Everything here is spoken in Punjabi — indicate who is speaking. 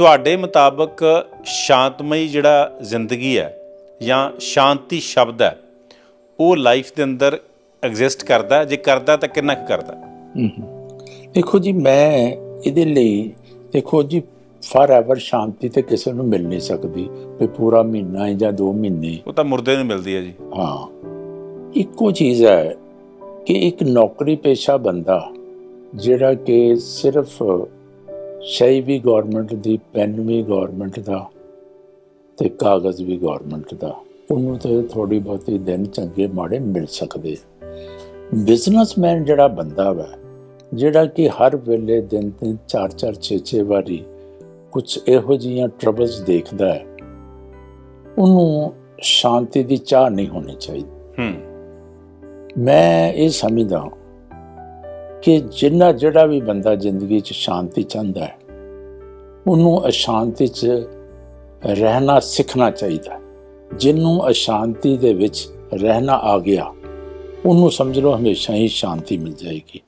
Speaker 1: ਤੁਹਾਡੇ ਮੁਤਾਬਕ ਸ਼ਾਂਤਮਈ ਜਿਹੜਾ ਜ਼ਿੰਦਗੀ ਹੈ ਜਾਂ ਸ਼ਾਂਤੀ ਸ਼ਬਦ ਹੈ ਉਹ ਲਾਈਫ ਦੇ ਅੰਦਰ ਐਗਜ਼ਿਸਟ ਕਰਦਾ? ਜੇ ਕਰਦਾ ਤਾਂ ਕਿੰਨਾ ਕੁ ਕਰਦਾ
Speaker 2: ਦੇਖੋ ਜੀ ਮੈਂ ਇਹਦੇ ਲਈ ਦੇਖੋ ਜੀ ਫਾਰਐਵਰ ਸ਼ਾਂਤੀ ਤੇ ਕਿਸੇ ਨੂੰ ਮਿਲ ਨਹੀਂ ਸਕਦੀ ਵੀ ਪੂਰਾ ਮਹੀਨਾ ਹੈ ਜਾਂ 2 ਮਹੀਨੇ।
Speaker 1: ਉਹ ਤਾਂ ਮੁਰਦੇ ਨੂੰ ਮਿਲਦੀ ਹੈ ਜੀ।
Speaker 2: ਹਾਂ। ਇੱਕੋ ਚੀਜ਼ ਹੈ ਕਿ ਇੱਕ ਨੌਕਰੀ ਪੇਸ਼ਾ ਬੰਦਾ ਜਿਹੜਾ ਕਿ ਸਿਰਫ ਸ਼ੈ ਵੀ ਗਵਰਨਮੈਂਟ ਦੀ ਪੈਨ ਵੀ ਗਵਰਨਮੈਂਟ ਦਾ ਤੇ ਕਾਗਜ਼ ਵੀ ਗਵਰਨਮੈਂਟ ਦਾ। ਉਹਨੂੰ ਤੇ ਥੋੜੀ ਬਹੁਤੀ ਦਿਨ ਚੰਗੇ ਮਾੜੇ ਮਿਲ ਸਕਦੇ। ਬਿਜ਼ਨਸਮੈਨ ਜਿਹੜਾ ਬੰਦਾ ਵਾ ਜਿਹੜਾ ਕਿ ਹਰ ਵੇਲੇ ਦਿਨ ਚਾਰ ਛੇ ਛੇ ਵਾਰੀ ਕੁਝ ਇਹੋ ਜਿਹੀਆਂ ਟਰਬਲਸ ਦੇਖਦਾ ਹੈ ਉਹਨੂੰ ਸ਼ਾਂਤੀ ਦੀ ਚਾਹ ਨਹੀਂ ਹੋਣੀ ਚਾਹੀਦੀ।
Speaker 1: ਹੂੰ।
Speaker 2: ਮੈਂ ਇਹ ਸਮਝਦਾ ਕਿ ਜਿੰਨਾ ਜਿਹੜਾ ਵੀ ਬੰਦਾ ਜ਼ਿੰਦਗੀ 'ਚ ਸ਼ਾਂਤੀ ਚਾਹੁੰਦਾ ਹੈ, ਉਹਨੂੰ ਅਸ਼ਾਂਤੀ 'ਚ ਰਹਿਣਾ, ਸਿੱਖਣਾ ਚਾਹੀਦਾ ਹੈ। ਜਿਹਨੂੰ ਅਸ਼ਾਂਤੀ ਦੇ ਵਿੱਚ ਰਹਿਣਾ ਆ ਗਿਆ, ਉਹਨੂੰ ਸਮਝ ਲਓ ਹਮੇਸ਼ਾ ਹੀ ਸ਼ਾਂਤੀ ਮਿਲ ਜਾਏਗੀ